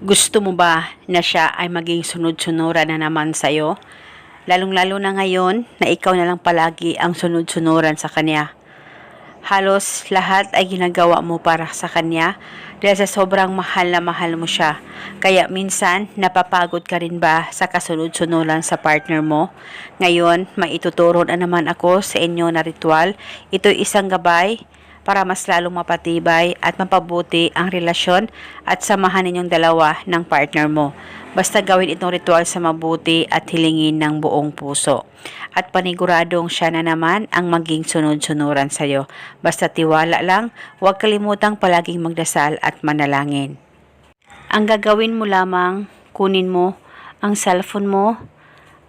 Gusto mo ba na siya ay maging sunod-sunuran na naman sa'yo? Lalong-lalo na ngayon na ikaw na lang palagi ang sunod-sunuran sa kanya. Halos lahat ay ginagawa mo para sa kanya dahil sa sobrang mahal na mahal mo siya. Kaya minsan, napapagod ka rin ba sa kasunod-sunuran sa partner mo? Ngayon, maituturo na naman ako sa inyo na ritual. Ito'y isang gabay para mas lalong mapatibay at mapabuti ang relasyon at samahan ninyong dalawa ng partner mo. Basta gawin itong ritual sa mabuti at hilingin ng buong puso. At paniguradong siya na naman ang maging sunod-sunuran sa'yo. Basta tiwala lang, huwag kalimutang palaging magdasal at manalangin. Ang gagawin mo lamang, kunin mo ang cellphone mo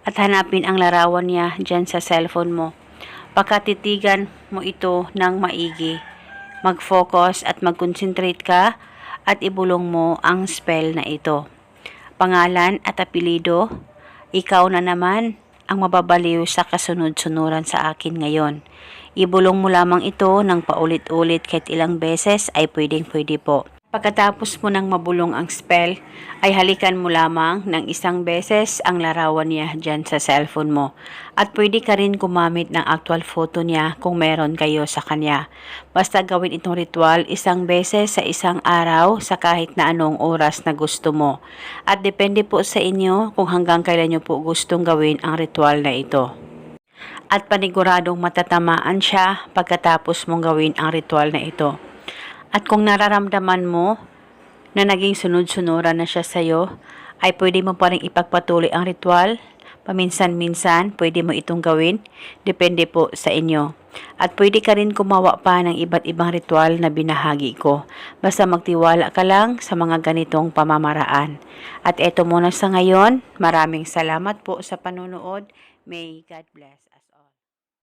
at hanapin ang larawan niya dyan sa cellphone mo. Pakatitigan mo ito ng maigi. Mag-focus at mag-concentrate ka at ibulong mo ang spell na ito. Pangalan at apelido, ikaw na naman ang mababaliw sa kasunod-sunuran sa akin ngayon. Ibulong mo lamang ito ng paulit-ulit kahit ilang beses ay pwedeng-pwede po. Pagkatapos mo nang mabulong ang spell, ay halikan mo lamang ng isang beses ang larawan niya dyan sa cellphone mo. At pwede ka rin gumamit ng actual photo niya kung meron kayo sa kanya. Basta gawin itong ritual isang beses sa isang araw sa kahit na anong oras na gusto mo. At depende po sa inyo kung hanggang kailan nyo po gustong gawin ang ritual na ito at paniguradong matatamaan siya pagkatapos mong gawin ang ritual na ito. At kung nararamdaman mo na naging sunod-sunuran na siya sa'yo, ay pwede mo pa rin ipagpatuloy ang ritual. Paminsan-minsan, pwede mo itong gawin. Depende po sa inyo. At pwede ka rin kumawa pa ng iba't ibang ritual na binahagi ko. Basta magtiwala ka lang sa mga ganitong pamamaraan. At eto muna sa ngayon. Maraming salamat po sa panonood. May God bless.